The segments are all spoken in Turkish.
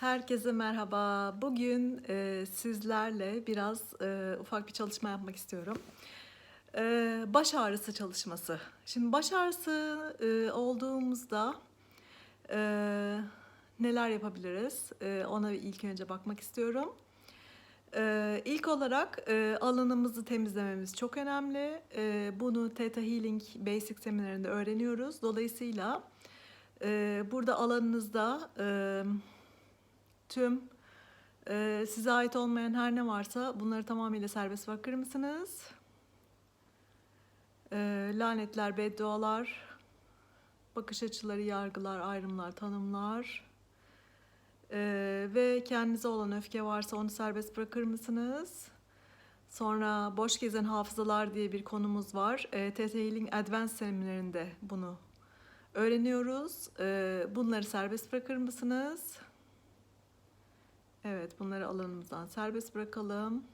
Herkese merhaba. Bugün e, sizlerle biraz e, ufak bir çalışma yapmak istiyorum. E, baş ağrısı çalışması. Şimdi baş ağrısı e, olduğumuzda e, neler yapabiliriz? E, ona ilk önce bakmak istiyorum. E, ilk olarak e, alanımızı temizlememiz çok önemli. E, bunu Theta Healing Basic seminerinde öğreniyoruz. Dolayısıyla e, burada alanınızda... E, tüm e, size ait olmayan her ne varsa bunları tamamıyla serbest bırakır mısınız? E, lanetler, beddualar, bakış açıları, yargılar, ayrımlar, tanımlar e, ve kendinize olan öfke varsa onu serbest bırakır mısınız? Sonra boş gezen hafızalar diye bir konumuz var. E, TT Healing Advanced seminerinde bunu öğreniyoruz. E, bunları serbest bırakır mısınız? Evet, bunları alanımızdan serbest bırakalım.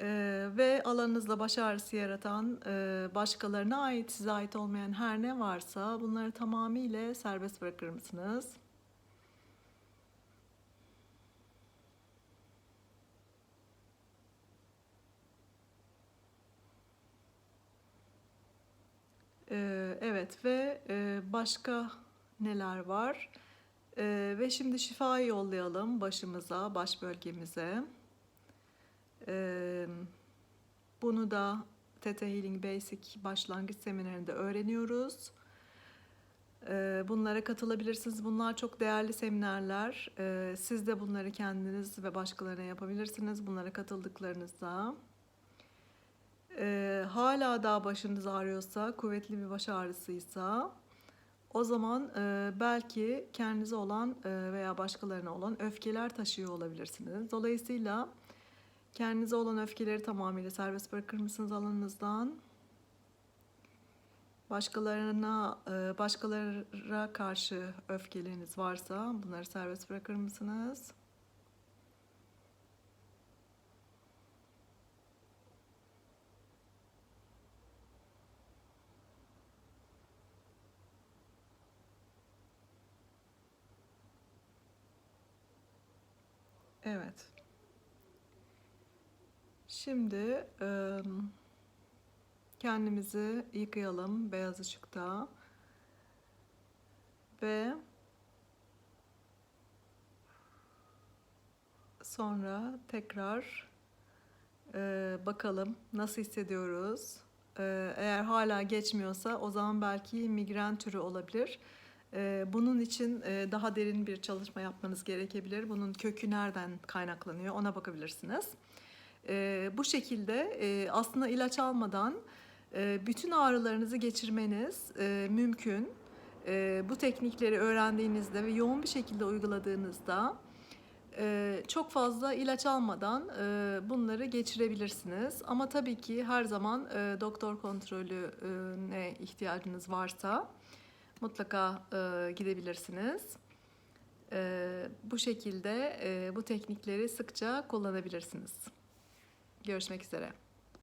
Ee, ve alanınızda baş ağrısı yaratan e, başkalarına ait, size ait olmayan her ne varsa bunları tamamıyla serbest bırakır mısınız? Ee, evet ve e, başka neler var? Ee, ve şimdi şifayı yollayalım başımıza, baş bölgemize. Ee, bunu da Theta Healing Basic başlangıç seminerinde öğreniyoruz. Ee, bunlara katılabilirsiniz. Bunlar çok değerli seminerler. Ee, siz de bunları kendiniz ve başkalarına yapabilirsiniz. Bunlara katıldıklarınızda. Ee, hala daha başınız ağrıyorsa, kuvvetli bir baş ağrısıysa o zaman e, belki kendinize olan e, veya başkalarına olan öfkeler taşıyor olabilirsiniz. Dolayısıyla kendinize olan öfkeleri tamamıyla serbest bırakır mısınız alanınızdan? Başkalarına, e, başkalarına karşı öfkeleriniz varsa bunları serbest bırakır mısınız? Evet. Şimdi kendimizi yıkayalım beyaz ışıkta ve sonra tekrar bakalım nasıl hissediyoruz. Eğer hala geçmiyorsa o zaman belki migren türü olabilir. Ee, bunun için e, daha derin bir çalışma yapmanız gerekebilir. Bunun kökü nereden kaynaklanıyor ona bakabilirsiniz. Ee, bu şekilde e, aslında ilaç almadan e, bütün ağrılarınızı geçirmeniz mümkün. Bu teknikleri öğrendiğinizde ve yoğun bir şekilde uyguladığınızda çok fazla ilaç almadan bunları geçirebilirsiniz. Ama tabii ki her zaman doktor kontrolüne ihtiyacınız varsa mutlaka e, gidebilirsiniz. E, bu şekilde e, bu teknikleri sıkça kullanabilirsiniz. Görüşmek üzere.